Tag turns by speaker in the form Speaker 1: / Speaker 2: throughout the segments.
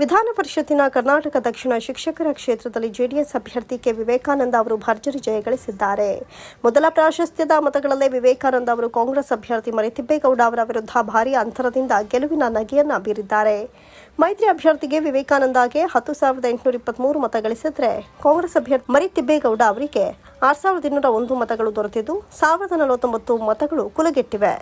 Speaker 1: ವಿಧಾನ ಪರಿಷತ್ತಿನ ಕರ್ನಾಟಕ ದಕ್ಷಿಣ ಶಿಕ್ಷಕರ ಕ್ಷೇತ್ರದಲ್ಲಿ ಜೆಡಿಎಸ್ ಅಭ್ಯರ್ಥಿ ಕೆ. ವಿವೇಕಾನಂದ ಅವರು ಭರ್ಜರಿ ಜಯ ಗಳಿಸಿದ್ದಾರೆ. ಮೊದಲ ಪ್ರಾಶಸ್ತ್ಯದ ಮತಗಳಲ್ಲೇ ವಿವೇಕಾನಂದ ಅವರು ಕಾಂಗ್ರೆಸ್ ಅಭ್ಯರ್ಥಿ ಮರಿತಿಬ್ಬೇಗೌಡ ಅವರ ವಿರುದ್ಧ ಭಾರೀ ಅಂತರದಿಂದ ಗೆಲುವಿನ ನಗೆಯನ್ನ ಬೀರಿದ್ದಾರೆ. ಮೈತ್ರಿ ಅಭ್ಯರ್ಥಿಗೆ ವಿವೇಕಾನಂದಗೆ ಹತ್ತು ಸಾವಿರದ ಎಂಟುನೂರ ಇಪ್ಪತ್ಮೂರು ಮತ ಗಳಿಸಿದ್ರೆ ಕಾಂಗ್ರೆಸ್ ಅಭ್ಯರ್ಥಿ ಮರಿತಿಬ್ಬೇಗೌಡ ಅವರಿಗೆ ಆರು ಸಾವಿರದ ಇನ್ನೂರ ಒಂದು ಮತಗಳು ದೊರೆತಿದ್ದು, ಸಾವಿರದ ನಲವತ್ತೊಂಬತ್ತು ಮತಗಳು ಕುಲಗೆಟ್ಟಿವೆ.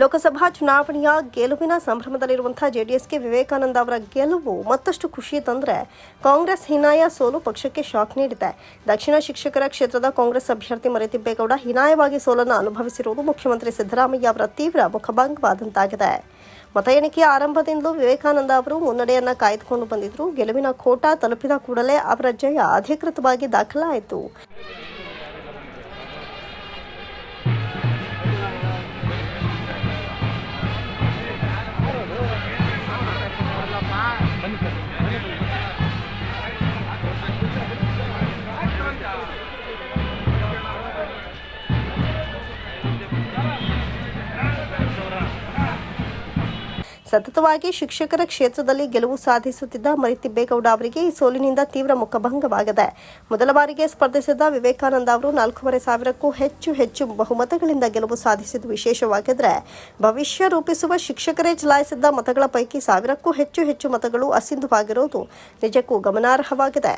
Speaker 1: ಲೋಕಸಭಾ ಚುನಾವಣೆಯ ಗೆಲುವಿನ ಸಂಭ್ರಮದಲ್ಲಿರುವಂತಹ ಜೆಡಿಎಸ್ಗೆ ವಿವೇಕಾನಂದ ಅವರ ಗೆಲುವು ಮತ್ತಷ್ಟು ಖುಷಿ ತಂದ್ರೆ ಕಾಂಗ್ರೆಸ್ ಹೀನಾಯ ಸೋಲು ಪಕ್ಷಕ್ಕೆ ಶಾಕ್ ನೀಡಿದೆ. ದಕ್ಷಿಣ ಶಿಕ್ಷಕರ ಕ್ಷೇತ್ರದ ಕಾಂಗ್ರೆಸ್ ಅಭ್ಯರ್ಥಿ ಮರಿತಿಬ್ಬೇಗೌಡ ಹೀನಾಯವಾಗಿ ಸೋಲನ್ನು ಅನುಭವಿಸಿರುವುದು ಮುಖ್ಯಮಂತ್ರಿ ಸಿದ್ದರಾಮಯ್ಯ ಅವರ ತೀವ್ರ ಮುಖಭಂಗವಾದಂತಾಗಿದೆ. ಮತ ಎಣಿಕೆಯ ಆರಂಭದಿಂದಲೂ ವಿವೇಕಾನಂದ ಅವರು ಮುನ್ನಡೆಯನ್ನ ಕಾಯ್ದುಕೊಂಡು ಬಂದಿದ್ರು. ಗೆಲುವಿನ ಖೋಟಾ ತಲುಪಿದ ಕೂಡಲೇ ಅವರ ಜಯ ಅಧಿಕೃತವಾಗಿ ದಾಖಲಾಯಿತು. Wonderful. ಸತತವಾಗಿ ಶಿಕ್ಷಕರ ಕ್ಷೇತ್ರದಲ್ಲಿ ಗೆಲುವು ಸಾಧಿಸುತ್ತಿದ್ದ ಮರಿತಿಬ್ಬೇಗೌಡ ಅವರಿಗೆ ಈ ಸೋಲಿನಿಂದ ತೀವ್ರ ಮುಖಭಂಗವಾಗಿದೆ. ಮೊದಲ ಬಾರಿಗೆ ಸ್ಪರ್ಧಿಸಿದ ವಿವೇಕಾನಂದ ಅವರು ನಾಲ್ಕೂವರೆ ಸಾವಿರಕ್ಕೂ ಹೆಚ್ಚು ಹೆಚ್ಚು ಬಹುಮತಗಳಿಂದ ಗೆಲುವು ಸಾಧಿಸಿದ್ದು ವಿಶೇಷವಾಗಿದ್ದರೆ ಭವಿಷ್ಯ ರೂಪಿಸುವ ಶಿಕ್ಷಕರೇ ಚಲಾಯಿಸಿದ್ದ ಮತಗಳ ಪೈಕಿ ಸಾವಿರಕ್ಕೂ ಹೆಚ್ಚು ಹೆಚ್ಚು ಮತಗಳು ಅಸಿಂಧುವಾಗಿರುವುದು ನಿಜಕ್ಕೂ ಗಮನಾರ್ಹವಾಗಿದೆ.